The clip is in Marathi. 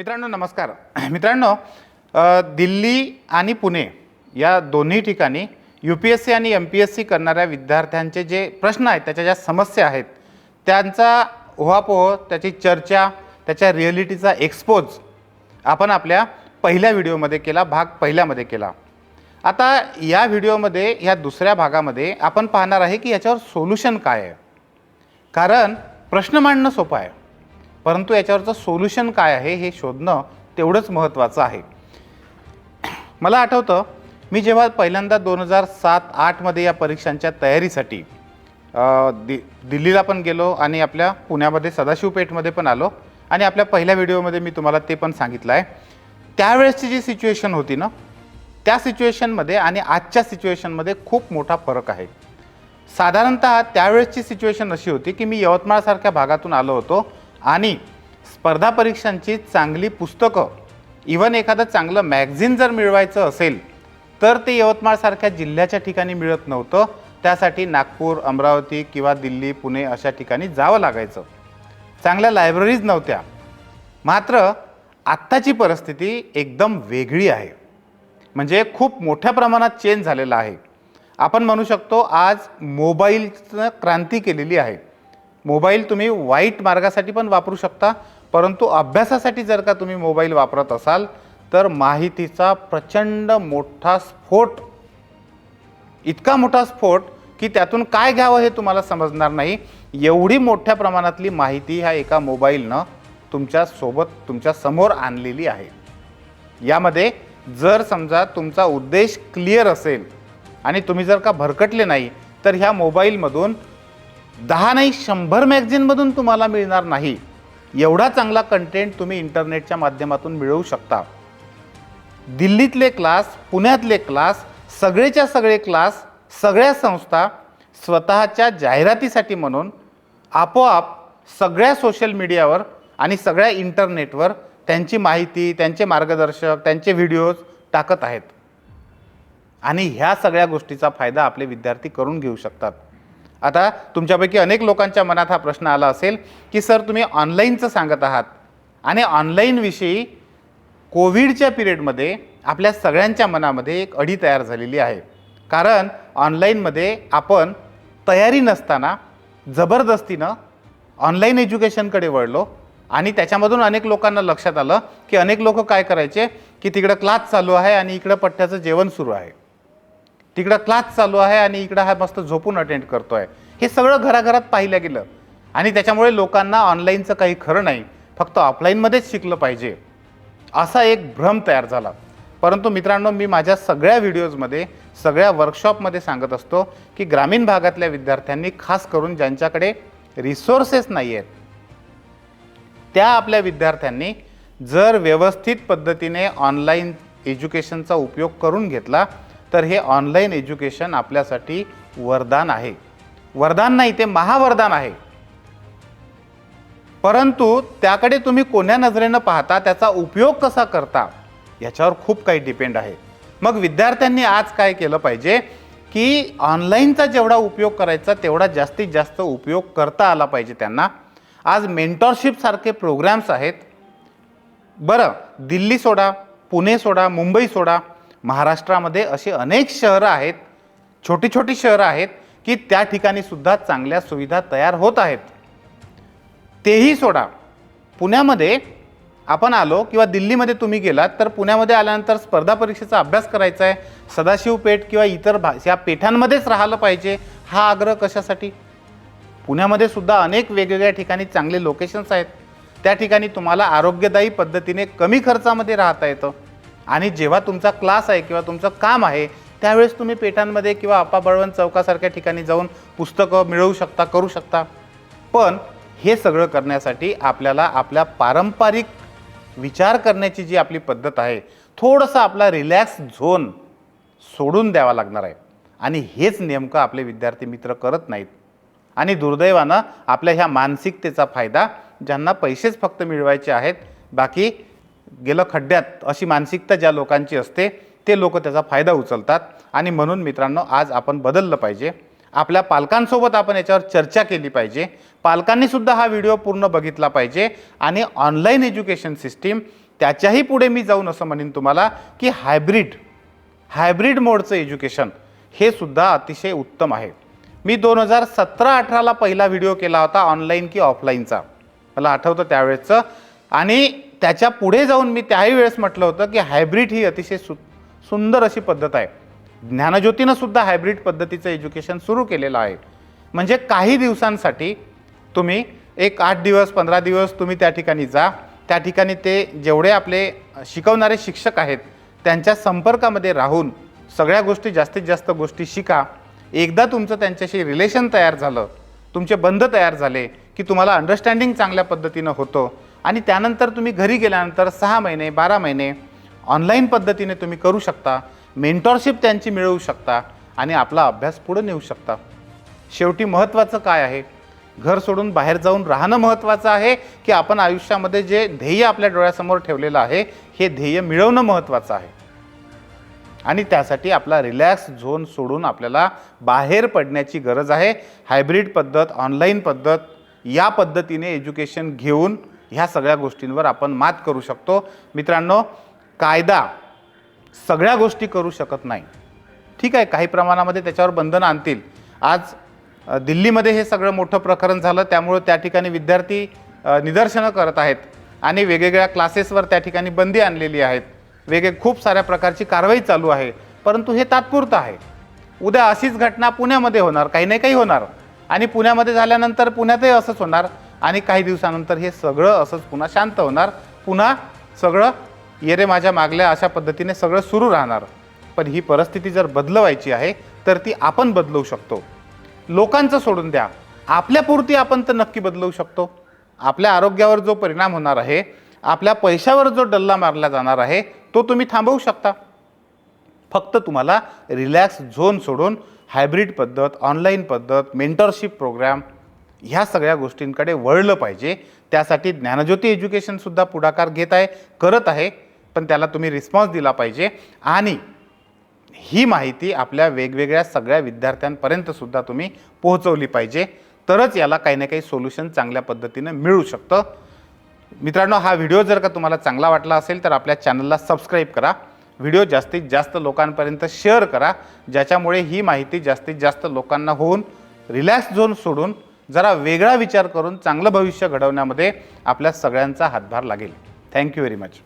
मित्रांनो नमस्कार. मित्रांनो दिल्ली आणि पुणे या दोन्ही ठिकाणी यू पी एस सी आणि एम पी एस सी करणाऱ्या विद्यार्थ्यांचे जे प्रश्न आहेत त्याच्या ज्या समस्या आहेत त्यांचा ओहापोह त्याची चर्चा त्याच्या रिअलिटीचा एक्सपोज आपण आपल्या पहिल्या व्हिडिओमध्ये केला भाग पहिल्यामध्ये केला. आता या व्हिडिओमध्ये ह्या दुसऱ्या भागामध्ये आपण पाहणार आहे की याच्यावर सोल्युशन काय आहे. कारण प्रश्न मांडणं सोपं आहे. परंतु याच्यावरचं सोल्युशन काय आहे हे शोधणं तेवढंच महत्त्वाचं आहे. मला आठवतं मी जेव्हा पहिल्यांदा दोन हजार सात आठमध्ये या परीक्षांच्या तयारीसाठी दि दिल्लीला पण गेलो आणि आपल्या पुण्यामध्ये सदाशिवपेठमध्ये पण आलो आणि आपल्या पहिल्या व्हिडिओमध्ये मी तुम्हाला ते पण सांगितलं आहे. त्यावेळेसची जी सिच्युएशन होती ना त्या सिच्युएशनमध्ये आणि आजच्या सिच्युएशनमध्ये खूप मोठा फरक आहे. साधारणतः त्यावेळेसची सिच्युएशन अशी होती की मी यवतमाळसारख्या भागातून आलो होतो आणि स्पर्धा परीक्षांची चांगली पुस्तकं इवन एखादं चांगलं मॅगझिन जर मिळवायचं असेल तर ते यवतमाळसारख्या जिल्ह्याच्या ठिकाणी मिळत नव्हतं. त्यासाठी नागपूर अमरावती किंवा दिल्ली पुणे अशा ठिकाणी जावं लागायचं. चांगल्या लायब्ररीज नव्हत्या. मात्र आत्ताची परिस्थिती एकदम वेगळी आहे. म्हणजे खूप मोठ्या प्रमाणात चेंज झालेला आहे. आपण म्हणू शकतो आज मोबाईलचं क्रांती केलेली आहे. मोबाईल तुम्ही वाईट मार्गासाठी पण वापरू शकता परंतु अभ्यासासाठी जर का तुम्ही मोबाईल वापरत असाल तर माहितीचा प्रचंड मोठा स्फोट इतका मोठा स्फोट की त्यातून काय घ्यावं हे तुम्हाला समजणार नाही. एवढी मोठ्या प्रमाणातली माहिती ह्या एका मोबाईलनं तुमच्यासोबत तुमच्यासमोर आणलेली आहे. यामध्ये जर समजा तुमचा उद्देश क्लिअर असेल आणि तुम्ही जर का भरकटले नाही तर ह्या मोबाईलमधून दहा नाही शंभर मॅगझिनमधून तुम्हाला मिळणार नाही. एवढा चांगला कंटेंट तुम्ही इंटरनेटच्या माध्यमातून मिळवू शकता. दिल्लीतले क्लास पुण्यातले क्लास सगळेच्या सगळे क्लास सगळ्या संस्था स्वतःच्या जाहिरातीसाठी म्हणून आपोआप सगळ्या सोशल मीडियावर आणि सगळ्या इंटरनेटवर त्यांची माहिती त्यांचे मार्गदर्शक त्यांचे व्हिडिओज टाकत आहेत. आणि ह्या सगळ्या गोष्टीचा फायदा आपले विद्यार्थी करून घेऊ शकतात. आता तुमच्यापैकी अनेक लोकांच्या मनात हा प्रश्न आला असेल की सर तुम्ही ऑनलाईनचं सांगत आहात. आणि ऑनलाईनविषयी कोविडच्या पिरियडमध्ये आपल्या सगळ्यांच्या मनामध्ये एक अडी तयार झालेली आहे. कारण ऑनलाईनमध्ये आपण तयारी नसताना जबरदस्तीनं ऑनलाईन एज्युकेशनकडे वळलो आणि त्याच्यामधून अनेक लोकांना लक्षात आलं की अनेक लोक काय करायचे की तिकडं क्लास चालू आहे आणि इकडं पठ्ठ्याचं जेवण सुरू आहे. तिकडं क्लास चालू आहे आणि इकडं हा मस्त झोपून अटेंड करतो आहे हे सगळं घराघरात पाहिलं गेलं. आणि त्याच्यामुळे लोकांना ऑनलाईनचं काही खरं नाही फक्त ऑफलाईनमध्येच शिकलं पाहिजे. असा एक भ्रम तयार झाला. परंतु मित्रांनो मी माझ्या सगळ्या व्हिडिओजमध्ये सगळ्या वर्कशॉपमध्ये सांगत असतो की ग्रामीण भागातल्या विद्यार्थ्यांनी खास करून ज्यांच्याकडे रिसोर्सेस नाही आहेत त्या आपल्या विद्यार्थ्यांनी जर व्यवस्थित पद्धतीने ऑनलाईन एज्युकेशनचा उपयोग करून घेतला तर हे ऑनलाईन एज्युकेशन आपल्यासाठी वरदान आहे. वरदान नाही ते महावरदान आहे. परंतु त्याकडे तुम्ही कोण्या नजरेनं पाहता त्याचा उपयोग कसा करता याच्यावर खूप काही डिपेंड आहे. मग विद्यार्थ्यांनी आज काय केलं पाहिजे की ऑनलाईनचा जेवढा उपयोग करायचा तेवढा जास्तीत जास्त उपयोग करता आला पाहिजे त्यांना. आज मेंटॉरशिपसारखे प्रोग्रॅम्स आहेत. बरं दिल्ली सोडा पुणे सोडा मुंबई सोडा महाराष्ट्रामध्ये असे अनेक शहरं आहेत छोटी छोटी शहरं आहेत की त्या ठिकाणी सुद्धा चांगल्या सुविधा तयार होत आहेत. तेही सोडा. पुण्यामध्ये आपण आलो किंवा दिल्लीमध्ये तुम्ही गेलात तर पुण्यामध्ये आल्यानंतर स्पर्धा परीक्षेचा अभ्यास करायचा आहे. सदाशिव पेठ किंवा इतर भा या पेठांमध्येच राहिलं पाहिजे. हा आग्रह कशासाठी? पुण्यामध्ये सुद्धा अनेक वेगवेगळ्या ठिकाणी चांगले लोकेशन्स आहेत. त्या ठिकाणी तुम्हाला आरोग्यदायी पद्धतीने कमी खर्चामध्ये राहता येतं. आणि जेव्हा तुमचा क्लास आहे किंवा तुमचं काम आहे त्यावेळेस तुम्ही पेठांमध्ये किंवा आप्पा बळवंत चौकासारख्या ठिकाणी जाऊन पुस्तकं मिळवू शकता करू शकता. पण हे सगळं करण्यासाठी आपल्याला आपल्या पारंपरिक विचार करण्याची जी आपली पद्धत आहे थोडंसं आपला रिलॅक्स झोन सोडून द्यावा लागणार आहे. आणि हेच नेमकं आपले विद्यार्थी मित्र करत नाहीत. आणि दुर्दैवानं आपल्या ह्या मानसिकतेचा फायदा ज्यांना पैसेच फक्त मिळवायचे आहेत बाकी गेलं खड्ड्यात अशी मानसिकता ज्या लोकांची असते ते लोक त्याचा फायदा उचलतात. आणि म्हणून मित्रांनो आज आपण बदललं पाहिजे. आपल्या पालकांसोबत आपण याच्यावर चर्चा केली पाहिजे. पालकांनीसुद्धा हा व्हिडिओ पूर्ण बघितला पाहिजे. आणि ऑनलाईन एज्युकेशन सिस्टीम त्याच्याही पुढे मी जाऊन असं म्हणेन तुम्हाला की हायब्रिड हायब्रिड मोडचं एज्युकेशन हे सुद्धा अतिशय उत्तम आहे. मी दोन हजार सतरा अठराला पहिला व्हिडिओ केला होता ऑनलाईन की ऑफलाईनचा. मला आठवतं त्यावेळेचं आणि त्याच्या पुढे जाऊन मी त्याही वेळेस म्हटलं होतं की हायब्रिड ही अतिशय सु सुंदर अशी पद्धत आहे. ज्ञानज्योतीनं सुद्धा हायब्रिड पद्धतीचं एज्युकेशन सुरू केलेलं आहे. म्हणजे काही दिवसांसाठी तुम्ही एक आठ दिवस पंधरा दिवस तुम्ही त्या ठिकाणी जा. त्या ठिकाणी ते जेवढे आपले शिकवणारे शिक्षक आहेत त्यांच्या संपर्कामध्ये राहून सगळ्या गोष्टी जास्तीत जास्त गोष्टी शिका. एकदा तुमचं त्यांच्याशी रिलेशन तयार झालं तुमचे बंध तयार झाले की तुम्हाला अंडरस्टँडिंग चांगल्या पद्धतीनं होतं आणि त्यानंतर तुम्ही घरी गेल्यानंतर सहा महिने बारा महिने ऑनलाईन पद्धतीने तुम्ही करू शकता. मेंटॉरशिप त्यांची मिळवू शकता आणि आपला अभ्यास पुढे नेऊ शकता. शेवटी महत्त्वाचं काय आहे? घर सोडून बाहेर जाऊन राहणं महत्त्वाचं आहे की आपण आयुष्यामध्ये जे ध्येय आपल्या डोळ्यासमोर ठेवलेलं आहे हे ध्येय मिळवणं महत्त्वाचं आहे. आणि त्यासाठी आपला रिलॅक्स झोन सोडून आपल्याला बाहेर पडण्याची गरज आहे. हायब्रिड पद्धत ऑनलाईन पद्धत या पद्धतीने एज्युकेशन घेऊन ह्या सगळ्या गोष्टींवर आपण मात करू शकतो. मित्रांनो कायदा सगळ्या गोष्टी करू शकत नाही. ठीक आहे काही प्रमाणामध्ये त्याच्यावर बंधनं आणतील. आज दिल्लीमध्ये हे सगळं मोठं प्रकरण झालं त्यामुळं त्या ठिकाणी विद्यार्थी निदर्शनं करत आहेत आणि वेगवेगळ्या क्लासेसवर त्या ठिकाणी बंदी आणलेली आहेत. वेगळे खूप साऱ्या प्रकारची कारवाई चालू आहे. परंतु हे तात्पुरतं आहे. उद्या अशीच घटना पुण्यामध्ये होणार काही नाही काही होणार. आणि पुण्यामध्ये झाल्यानंतर पुण्यातही असंच होणार. आणि काही दिवसानंतर हे सगळं असंच पुन्हा शांत होणार. पुन्हा सगळं येरे माझ्या मागल्या अशा पद्धतीने सगळं सुरू राहणार. पण ही परिस्थिती जर बदलवायची आहे तर ती आपण बदलवू शकतो. लोकांचं सोडून द्या. आपल्यापुरती आपण तर नक्की बदलवू शकतो. आपल्या आरोग्यावर जो परिणाम होणार आहे आपल्या पैशावर जो डल्ला मारला जाणार आहे तो तुम्ही थांबवू शकता. फक्त तुम्हाला रिलॅक्स झोन सोडून हायब्रिड पद्धत ऑनलाईन पद्धत मेंटरशिप प्रोग्राम ह्या सगळ्या गोष्टींकडे वळलं पाहिजे. त्यासाठी ज्ञानज्योती एज्युकेशनसुद्धा पुढाकार घेत आहे करत आहे पण त्याला तुम्ही रिस्पॉन्स दिला पाहिजे. आणि ही माहिती आपल्या वेगवेगळ्या सगळ्या विद्यार्थ्यांपर्यंतसुद्धा तुम्ही पोहोचवली पाहिजे. तरच याला काही ना काही सोल्युशन चांगल्या पद्धतीनं मिळू शकतं. मित्रांनो हा व्हिडिओ जर का तुम्हाला चांगला वाटला असेल तर आपल्या चॅनलला सबस्क्राईब करा. व्हिडिओ जास्तीत जास्त लोकांपर्यंत शेअर करा ज्याच्यामुळे ही माहिती जास्तीत जास्त लोकांना होऊन रिलॅक्स झोन सोडून जरा वेगळा विचार करून चांगलं भविष्य घडवण्यामध्ये आपल्या सगळ्यांचा हातभार लागेल. Thank you very much